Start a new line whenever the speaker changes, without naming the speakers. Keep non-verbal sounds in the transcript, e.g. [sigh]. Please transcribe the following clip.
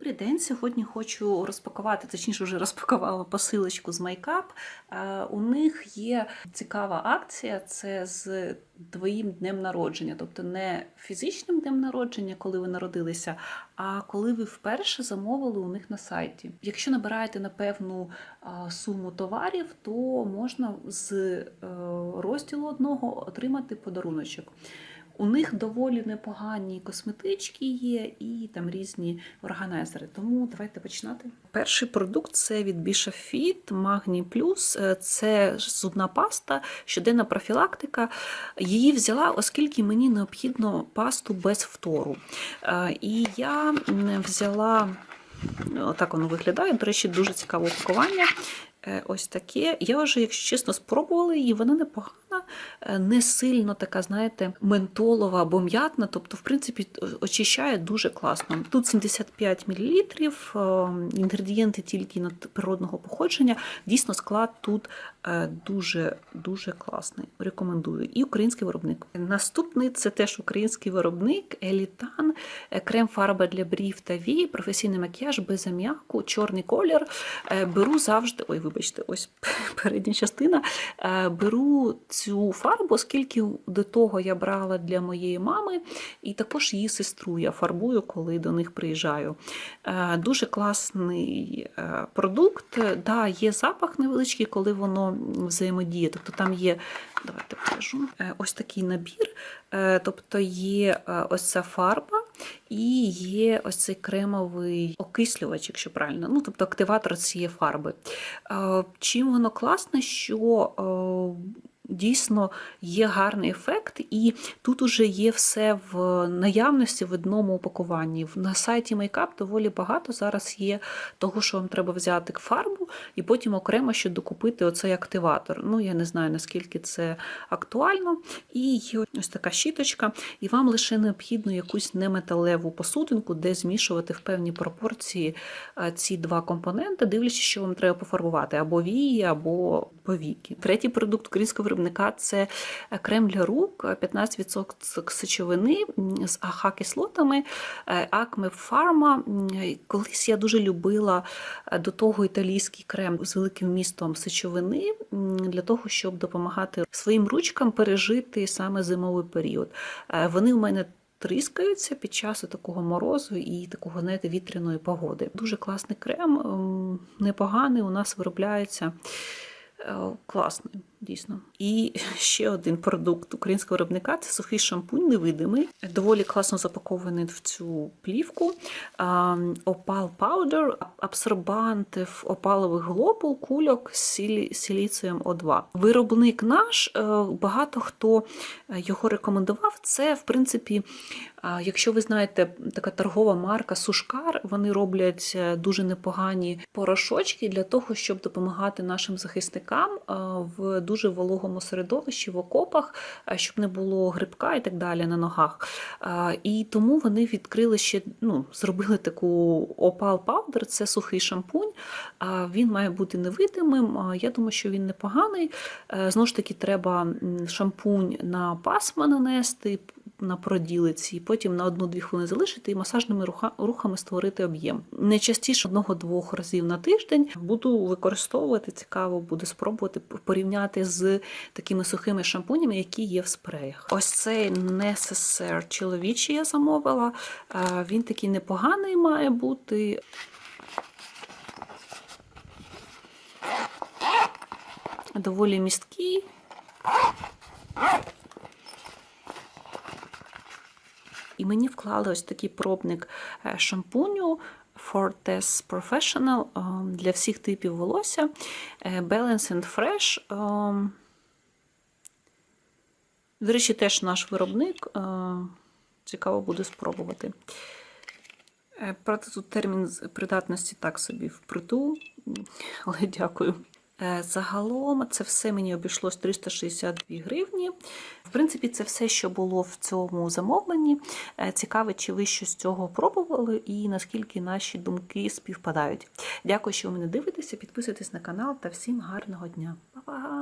Добрий день. Сьогодні хочу розпакувати, точніше, вже розпакувала посилочку з Майкап. Е, У них є цікава акція. Це з твоїм днем народження, тобто не фізичним днем народження, коли ви народилися, а коли ви вперше замовили у них на сайті. Якщо набираєте на певну суму товарів, то можна з е, розділу одного отримати подаруночок. У них доволі непогані косметички є і там різні органайзери. Тому давайте починати. Перший продукт це від Bishop Fit Magni Plus. Це зубна паста, щоденна профілактика. Її взяла, оскільки мені необхідно пасту без втору. Е, І я взяла. Отак воно виглядає. До речі, дуже цікаве упакування. Е, Ось таке. Я вже, якщо чесно, спробувала її, вона непогана, не сильно така, знаєте, ментолова або м'ятна. Тобто, в принципі, очищає дуже класно. Тут 75 мл, інгредієнти тільки над- природного походження. Дійсно, склад тут е, дуже дуже класний. Рекомендую. І український виробник. Наступний це теж український виробник Елітан, е, крем-фарба для брів та вій, професійний макіяж без аміаку, чорний колір. Е, Беру завжди. Ой, вибачте, ось [laughs] передня частина. Е, Беру цю фарбу, оскільки до того я брала для моєї мами, і також її сестру я фарбую, коли до них приїжджаю. Е, Дуже класний е, продукт. Да, є запах невеличкий, коли воно взаємодіє. Тобто там є, давайте покажу, е, ось такий набір. Тобто є ось ця фарба і є ось цей кремовий окислювач, якщо правильно, ну тобто активатор цієї фарби. Чим воно класне, що дійсно є гарний ефект, і тут уже є все в наявності в одному упакуванні. На сайті Makeup доволі багато зараз є того, що вам треба взяти фарбу, і потім окремо ще докупити оцей активатор. Ну, я не знаю, наскільки це актуально. І є ось така щіточка, і вам лише необхідно якусь неметалеву посудинку, де змішувати в певні пропорції ці два компоненти, дивлячись, що вам треба пофарбувати або вії, або повіки. Третій продукт українського виробника це е, крем для рук, е, 15% сечовини з АХ-кислотами, Acme Pharma. Колись я дуже любила е, до того італійський крем з великим вмістом сечовини для того, щоб допомагати своїм ручкам пережити саме зимовий період. Е, Вони в мене тріскаються під час такого морозу і такого знаєте, вітряної погоди. Дуже класний крем, ем, непоганий, у нас виробляється. Е, Класний, дійсно. І ще один продукт українського виробника це сухий шампунь невидимий, доволі класно запакований в цю плівку. Опал Powder, абсорбант в опалових глобул, кульок з сілі- силіцієм О2. Виробник наш, е, багато хто е, його рекомендував. Це, в принципі, Якщо ви знаєте, така торгова марка Сушкар, вони роблять е, дуже непогані порошочки для того, щоб допомагати нашим захисникам е, в дуже вологому середовищі, в окопах, е, щоб не було грибка і так далі на ногах. Е, І тому вони відкрили ще, ну, зробили таку опал паудер, це сухий шампунь. А Він має бути невидимим. Я думаю, що він непоганий. Е, Знову ж таки, треба шампунь на пасма нанести на проділиці, і потім на одну-дві хвилини залишити і масажними рухами створити об'єм. Не одного-двох разів на тиждень буду використовувати. Цікаво буде спробувати порівняти з такими сухими шампунями, які є в спреях. Ось цей Necessaire чоловічий я замовила. Е, Він такий непоганий має бути. Доволі місткий. І мені вклали ось такий пробник е, шампуню Fortes Professional е, для всіх типів волосся. Е, Balance and Fresh. До речі, теж наш виробник. Цікаво буде спробувати. Правда, тут термін придатності так собі впритул, але дякую. Е, Загалом це все мені обійшлось 362 гривні. В принципі, це все, що було в цьому замовленні. Е, Цікаво, чи ви щось з цього пробували і наскільки наші думки співпадають. Дякую, що ви мене дивитеся. Підписуйтесь на канал та всім гарного дня. Па-па!